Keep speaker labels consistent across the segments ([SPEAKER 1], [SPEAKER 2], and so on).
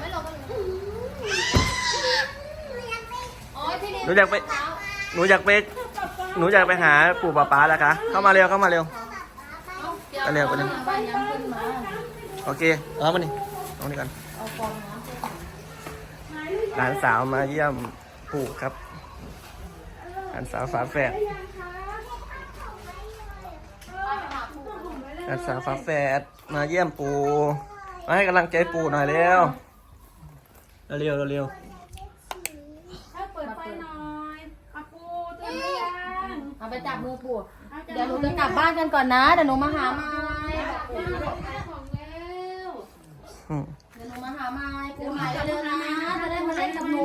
[SPEAKER 1] ไม่ลงอ๋อที่นี่
[SPEAKER 2] หนูอยากไป หนูอยากไป หนูอยากไปหาปู่ป้าป้าแล้วคะ เข้ามาเร็วเข้ามาเร็ว ไปเร็วไปเร็ว
[SPEAKER 1] ไปยังขึ้นมา
[SPEAKER 2] โอเค เอามานี่เอานี่ก่อน
[SPEAKER 1] เอาฟองน้ำ
[SPEAKER 2] หลานสาวมาเยี่ยมปู่ครับ หลานสาวฝาแฝด หลานสาวฝาแฝดมาเยี่ยมปู่ มาให้กำลังใจปู่หน่อยเร็วเร็วๆเร็ว
[SPEAKER 3] ถ้าเปิดไฟหน่อยอาปูตื่นหรือยัง
[SPEAKER 1] เอาไปจับมือปู่ เดี๋ยวหนูจะกลับบ้านกันก่อนนะเดี๋ยวหนูมาหาไม้
[SPEAKER 3] ของแล้ว
[SPEAKER 2] ๆอืม
[SPEAKER 1] เดี๋ยวหนูมาหาไม้ปู่หายเร็วๆนะจะได้มาเล่นกับหนู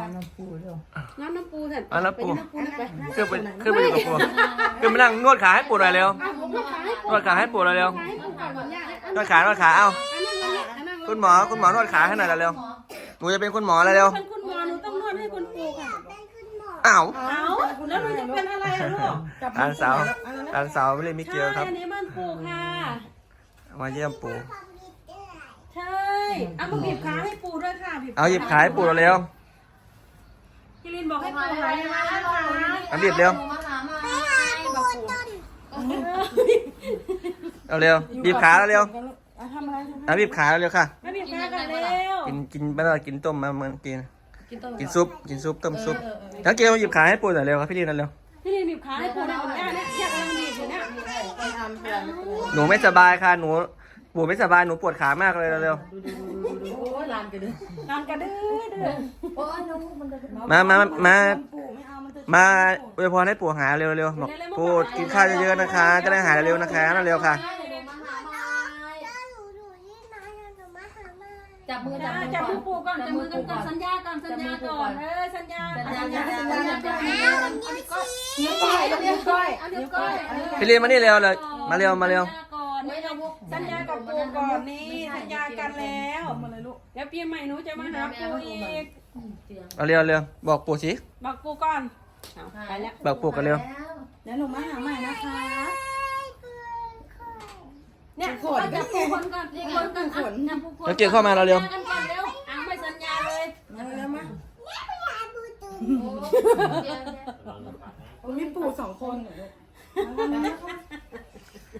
[SPEAKER 3] น้ำน้ำปูเถอะ
[SPEAKER 2] เอาแล้วปู่
[SPEAKER 3] ปูนะไป
[SPEAKER 2] ขึ้นไปขึ้นไปดูกับปู่ขึ้นไปนั่งนวดขาให้ปู่หน่อยเร็ว
[SPEAKER 3] เอาผมก็ขาย
[SPEAKER 2] นวดขาให้ปู่หน่อยเร็ว
[SPEAKER 3] ขายให้ปูก่อ นวันนี้
[SPEAKER 2] นวดขานวดขาเอ้า
[SPEAKER 3] อันนั้นเลยอันนั้น
[SPEAKER 2] คุณหมอคุณหมอนวดขาให้หน่อยเร็วหนูจะเป็นคุณหมอแล้วเร็ว
[SPEAKER 3] เป็นคุณหมอหนูต้องนวดให้คุณปูค่ะ
[SPEAKER 2] อ้าว
[SPEAKER 3] เอาแล้วหนูจะเป็นอะไรอะลูก
[SPEAKER 2] หลานสาวหลานสาวไม่เลยไม่เกี่ยวครับ
[SPEAKER 3] ใช่อันนี้บ้านปูค่ะ
[SPEAKER 2] มาเยี่ยมปู่
[SPEAKER 3] ใช่เอามาบีบขาให้ปูด้วยค่ะบีบ
[SPEAKER 2] เอาหยิบขาให้ปู่เร็ว
[SPEAKER 3] กิรินบอกให้ปูหายมาแล้วค่ะ
[SPEAKER 2] เอาบีบเร็ว
[SPEAKER 1] หนูมาหาไม้บอกปู่
[SPEAKER 2] เอาเร็วบีบขาแล้วเร็ว
[SPEAKER 3] เอาทำอะไร
[SPEAKER 2] เอาบีบขาแล้วเร็วค่ะ
[SPEAKER 3] มาบีบขากันเร็ว
[SPEAKER 2] กินกินไม่ต้องกินต้มมาเหมือนกิน
[SPEAKER 1] กินต้ม
[SPEAKER 2] กินซุปกินซุปต้มซุปแล้วเกลหยิบขาให้ปู่หน่อยเร็วครับพี่ลีนหน่อยเร็ว
[SPEAKER 3] พี่ลินบีบขาให้ปูได้ของย่าเนี่ยย่ากำลังบีบอยู่เนี่ย
[SPEAKER 2] หนูไม่สบายค่ะหนูปู่ไม่สบายหนูปวดขามากเลยเร็ว
[SPEAKER 1] โอ้ยลานกันเลย
[SPEAKER 3] นอนกระดื้อดื้อ
[SPEAKER 1] โอ้ยน้องมันจะ
[SPEAKER 2] มามามา
[SPEAKER 3] ปูไม่เอามันจะ
[SPEAKER 2] มาอวยพรให้ปู่หายเร็วเร็วบอกปู่กินข้าวเยอะๆนะคะ จะได้หายเร็วๆนะคะนั่นเร็วค่ะ
[SPEAKER 1] เดี๋ยวหนูมาหาไม้ จับมือจั
[SPEAKER 3] จั
[SPEAKER 1] บบมือ
[SPEAKER 3] มือปูก่อนจับมือกันก่อนสัญญาก่อนสัญญาก่อนเออสัญญา
[SPEAKER 1] สัญ
[SPEAKER 3] สัญ
[SPEAKER 1] ญา
[SPEAKER 3] ญา
[SPEAKER 1] สัญ
[SPEAKER 3] สัญ
[SPEAKER 1] ญา
[SPEAKER 3] ญา
[SPEAKER 1] สัญ
[SPEAKER 3] สัญ
[SPEAKER 1] ญา
[SPEAKER 3] ญา
[SPEAKER 1] นิ้วก้อยนิ้วก้อยนิ้วก้อย
[SPEAKER 2] พี่ลีนมานี่เร็วเลยมาเร็วมาเร็ว
[SPEAKER 3] ก่อนสัญญากับปูก่อนนี่สัญญากันแล้วมาเลยลูกเดี๋ยวปีใหม่หนูจะมาหาปูอีก
[SPEAKER 2] เอาเร็วเร็วบอกปู่สิ
[SPEAKER 3] บอกปูก่อนเอาไปแล้ว
[SPEAKER 2] บอกปู่กันเร็ว
[SPEAKER 3] เดี๋ยวหนูมาหาใหม่นะคะ เนี่ยขนจับปูคนก่อนปูคนก่อนขนจับปูคน
[SPEAKER 2] แล้วเกลเข้ามาเราเร็ว
[SPEAKER 3] กันก่อนเร็วอ่างไปสัญญาเลยเร็วมา
[SPEAKER 4] มีปู่สองคน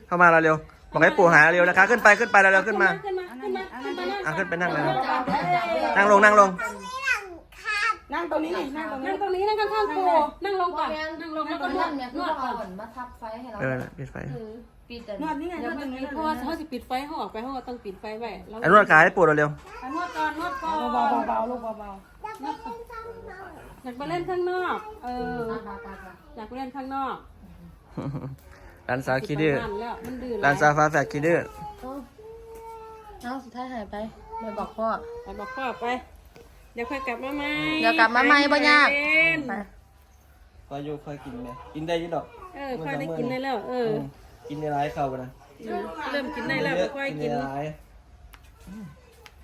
[SPEAKER 2] เข้ามาเราเร็วบอกให้ปู่หายเร็วนะคะ ขึ้นไปขึ้นไปเราเร็วขึ้นมา
[SPEAKER 3] ขึ้นมาขึ้นมาขึ้นมา
[SPEAKER 2] อะขึ้นไปนั่งเลย
[SPEAKER 1] จับได้จับได้
[SPEAKER 2] นั่งลงนั่งลง
[SPEAKER 4] นั่งตรงนี้หน่อยนั่งตรงนี้
[SPEAKER 3] นั่งตรงนี้นั่งข้างๆปูนั่งลงก่อนนั่งลงแล้วก็นวด
[SPEAKER 1] เนี่ย
[SPEAKER 3] นวดก่อน
[SPEAKER 1] มาทับไฟให้เรา
[SPEAKER 2] เออปิดไฟ
[SPEAKER 1] ปิดแต่
[SPEAKER 4] นวดนี่ไงน
[SPEAKER 3] เดี๋ยว
[SPEAKER 4] วด
[SPEAKER 3] มั
[SPEAKER 4] ต
[SPEAKER 3] น
[SPEAKER 4] รงนี้
[SPEAKER 3] เพราะว่าเขาสิปิดไฟเขาออกไปเขาก็ต้องปิดไฟไว้แล้ว
[SPEAKER 2] ไอ้นวดขาให้ปู่เราเร็ว
[SPEAKER 3] นวดก่อนนวดก่อน
[SPEAKER 4] เบาๆเบาๆลูกเบา
[SPEAKER 3] อยากไปเล่นข้างนอกเออ
[SPEAKER 1] ตาตาตา
[SPEAKER 3] อยากไปเล่นข้างนอก
[SPEAKER 2] หลานสาวคิดดื้อ
[SPEAKER 3] มันแล้วมันดื้อ
[SPEAKER 2] หลานสาวฟ้าแฝดคิดดื้อ
[SPEAKER 1] เอาสุดท้ายหายไปไปบอกพ่อ
[SPEAKER 3] ไปบอกพ่อไป เดี๋ยวค่อยกลับมาใหม่
[SPEAKER 1] เดี๋ยวกลับมาใหม่บ่ยาก
[SPEAKER 3] เล่น
[SPEAKER 1] ไป
[SPEAKER 2] คอยอยู่คอยกินไหมกินได้ยี่ดอก
[SPEAKER 3] เออค่อยได้กินได้แล้ว เออ
[SPEAKER 2] กินในร้ายเข้าไปนะ
[SPEAKER 3] เริ่มกินได้แล้วค่อยกิน
[SPEAKER 2] ในร้าย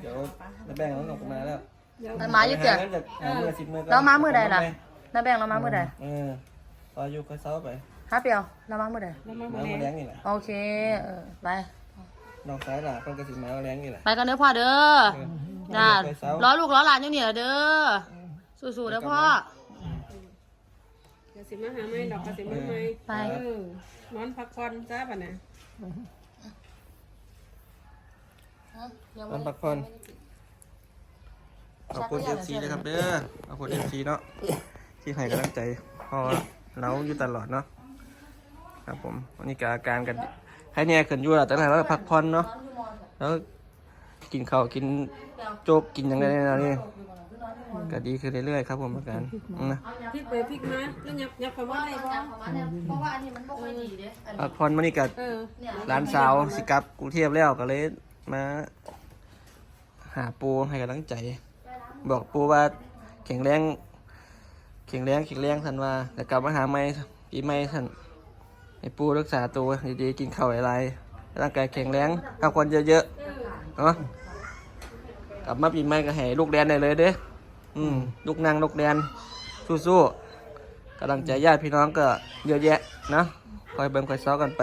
[SPEAKER 2] เดี๋ยวจะแบ่งแล้วออกมาแล้ว
[SPEAKER 3] เดี๋ยว
[SPEAKER 1] มันมาอยู่เจ้ะ
[SPEAKER 2] หาเมื่อสิบเมื่อ
[SPEAKER 1] แล้วมามือใดล่ะ น้าแบงเรามามือใด
[SPEAKER 2] เออคอยอยู่คอยเซ้าไป
[SPEAKER 1] ฮะเปียวเรามามือใด
[SPEAKER 3] แล้วมา
[SPEAKER 2] มา
[SPEAKER 3] แล้
[SPEAKER 2] มาวเลี้ยงนี่แหละ
[SPEAKER 1] โอเคเออไป
[SPEAKER 2] น้องซ้ายหล่ะคนกระสิมาเลี้ยงนี่แหละ
[SPEAKER 1] ไปกันเด้อพ่อเด้อ จ้าล้อลูกล้อหลานอยู่นี่ล่ะเด้อสู้ๆเด้อพ่อ
[SPEAKER 3] เดี๋ยวสิมาหาใหม่ดอกกระสิมาใหม่
[SPEAKER 1] ไป
[SPEAKER 3] เออนอนพักผ่อนจ้าป่ะนะ
[SPEAKER 2] มันพักผ่อน ขอบคุณเอฟซีนะครับเด้อขอบคุณเอฟซีเนาะที่ให้กำลังใจพอเราอยู่ตลอดเนาะครับผมวันนี้ก็อาการกันให้เนี่ยขึ้นอยู่แล้วแต่ไหนเราพักผ่อนเนาะแล้ว กินข้าวกินโจ๊กกินอย่างไรนี่ยนี่ก็ดีขึ้นเรื่อยๆครับผมอาการนะ
[SPEAKER 3] พลิกไปพลิกมาแล้วยับยับคำว่าอะไร
[SPEAKER 1] เพราะว่าอันนี้มันบ่ค่อยดีเด้
[SPEAKER 2] พักผ่อนมานี่กับร้านสาวสิกับกรุงเทพแล้วก็เลยมา หาปูให้กำลังใจ บอกปูว่าแข็งแรงแข็งแรงแข็งแรงท่านว่าแล้วกลับมาหาไม่ปีใหม่ท่านให้ปูรักษาตัวดีๆกินข้าวอะไรร่างกายแข็งแรงพักผ่อนเยอะๆเนาะ ลับมาปีใหม่ก็ให้ลูกแดนได้เลยเด้ออืมลูกนางลูกแดนสู้ๆกำลังใจญาติพี่น้องก็เยอะแยะนะคอยเบิ่งคอยซ้อกันไป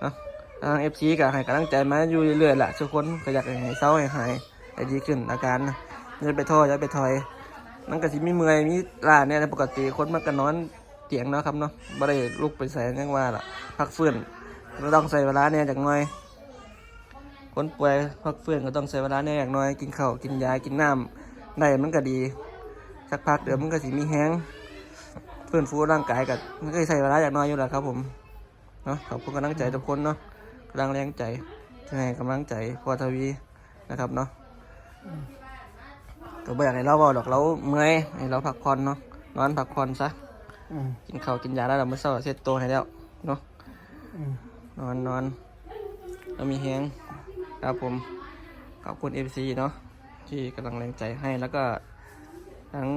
[SPEAKER 2] เนาะทางเอฟซีก็ให้กำลังใจมาอยู่เรื่อยๆแหละทุกคนก็อยากให้เศร้าให้หายให้ดีขึ้นอาการนะอย่าไปท้ออย่าไปถอยมันก็สิมีเมื่อยมีล้าเนี่ยปกติคนมันก็นอนเตียงเนาะครับเนาะบ่ได้ลุกไปใส่ยังว่าล่ะพักฟื้นก็ต้องใส่เวลาเนี่ยจากหน่อย คนป่วยพักฟื้นก็ต้องใช้เวลาเนี่ยอย่างน้อยกินข้าวกินยากินน้ำได้มันก็ดีสักพักเดี๋ยวมันก็สิมีแห้งฟื้นฟูร่างกายกับมันก็ใช้เวลาอย่างน้อยอยู่แหละครับผมเนาะขอบคุณกำลังใจทุกคนเนาะกำลังแรงใจให้กำลังใจพอทวีนะครับเนาะก็บ่อยากให้เราเบาดอกเราเมื่อยให้เราพักผ่อนเนาะนอนพักผ่อนซะกินข้าวกินยาแล้วเราเมื่อเช้าเสร็จตัวให้แล้วเนาะนอนนอนเรามีแห้ง ครับผมขอบคุณ FC เนาะที่กำลังแรงใจให้แล้วก็ทั้ง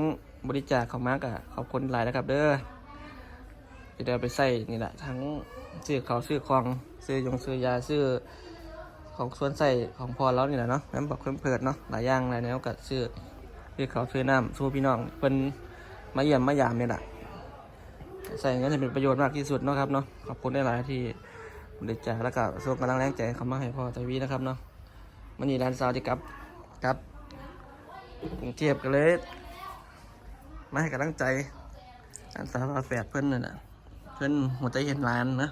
[SPEAKER 2] บริจาคของมาร์กอะขอบคุณหลายนะครับ เด้อที่ได้อาไปใส่นี่แหละทั้งซื้อเขาซื้อของซื้อยงซื้อยาซื้อของส่วนใส่ของพอแล้วนี่แหละเนาะน้ำบอกเพิ่มเพิดเนาะหลายอย่างหลายแนวกับซื้อซื้อเขาซื้อน้ำสู้พี่น้องเป็นมาเยี่ยมมายามนี่แหละใส่เงินให้เป็นประโยชน์มากที่สุดเนาะครับเนาะขอบคุณได้หลายที่ บริจาแล้วก็ส่งกำลังแรงใจเข้ามาให้พ่อทวีนะครับเนาะมันนี่ร้านซาวที่กลับกลับกรุงเทพกันเลยมาให้กำลังใจร้านสาวอาแฝดเพื่อนนั่นน่ะเพื่อนหัวใจเห็นร้านนะ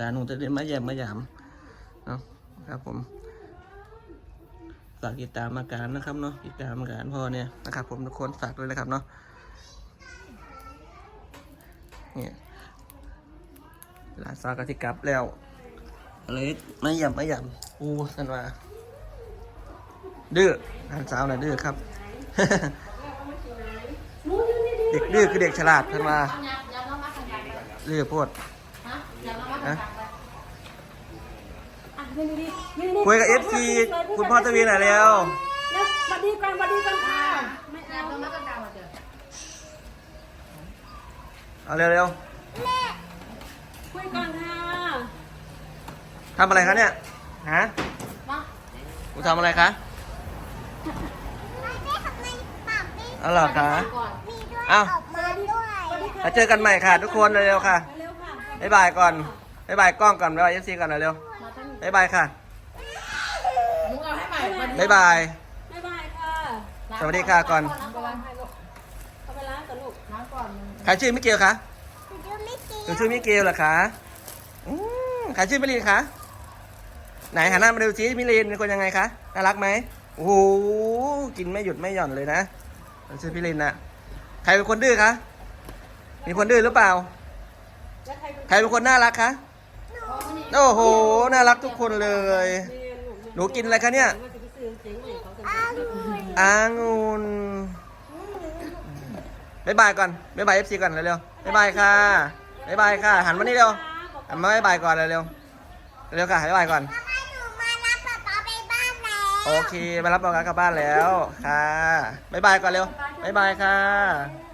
[SPEAKER 2] ร้านหัวใจเห็นมาแยมมาหยามเนาะครับผมฝากติดตามอาการนะครับเนาะติดตามอาการพ่อเนี่ยนะครับ ผมทุกคนฝากด้วยนะครับเนาะเนี่ยร้านซาวกะที่กลับแล้ว เลยไม่หยำไม่หยำอูสันว่าดื้อท่านสาวน่ะดื้อครับ เด็กดื้อคือเด็กฉลาดท่านว่าดื้อโพดนะคุยกับเอฟซีคุณพ่อตะวีหน่อยเร็ว
[SPEAKER 3] สวัสดีก่อนสวัสดีก่อนค่ะ
[SPEAKER 2] เอาเร็วเร็ว
[SPEAKER 3] คุยก่อนค่ะ
[SPEAKER 2] ทำอะไรคะเนี่ย ฮะกูทำอะไรคะเอาเหรอคะเอา
[SPEAKER 5] มาด้วย
[SPEAKER 2] มาเจอกันใหม่ค่ะ ทุกคนเร็วๆค่ะ
[SPEAKER 3] เร็วค่ะ
[SPEAKER 2] บ๊ายบายก่อนบ๊ายบายกล้องก่อนบ๊ายบายเอฟซีก่อนเร็วๆบ๊ายบายค่ะบ๊ายบาย
[SPEAKER 3] บ๊ายบายค่ะ
[SPEAKER 2] สวัสดีค่ะก่อน
[SPEAKER 3] เอาไปล้างให้ลูกเอาไปล้างกับลูกล้างก่อน
[SPEAKER 2] ใครชื่อมิเกลคะ
[SPEAKER 5] ดูไม่กิน
[SPEAKER 2] หนูชื่อมิเกลเหรอคะอืมใครชื่อมิลินคะ ไหนหันหน้ามาดูซิมิลินเป็นคนยังไงคะ น่ารักไหมโอ้โหกินไม่หยุดไม่หย่อนเลยนะหนูชื่อมิลินนะใครเป็นคนดื้อคะ มีคนดื้อหรือเปล่า
[SPEAKER 3] แล้วใครเป็น
[SPEAKER 2] ใครเป็นคนน่ารักคะ โอ้โห น่ารักทุกคนเลย
[SPEAKER 3] เรียนลูก
[SPEAKER 2] หนูกินอะไรคะเนี่ย
[SPEAKER 3] ว่าจะไปซื้อเสียงเหล็กเขาจะ
[SPEAKER 5] อ้าวดู
[SPEAKER 2] อางุ่นบ๊ายบายก่อนบ๊ายบายเอฟซีก่อนเร็วๆบ๊ายบายค่ะบ๊ายบายค่ะ หันมานี่เร็วหันมาบ๊ายบายก่อนเร็วๆเร็วๆค่ะบ๊ายบายก่อน โอเค มารับปอกากลับบ้านแล้วค่ะบ๊ายบายก่อนเร็วบ๊ายบายค่ะ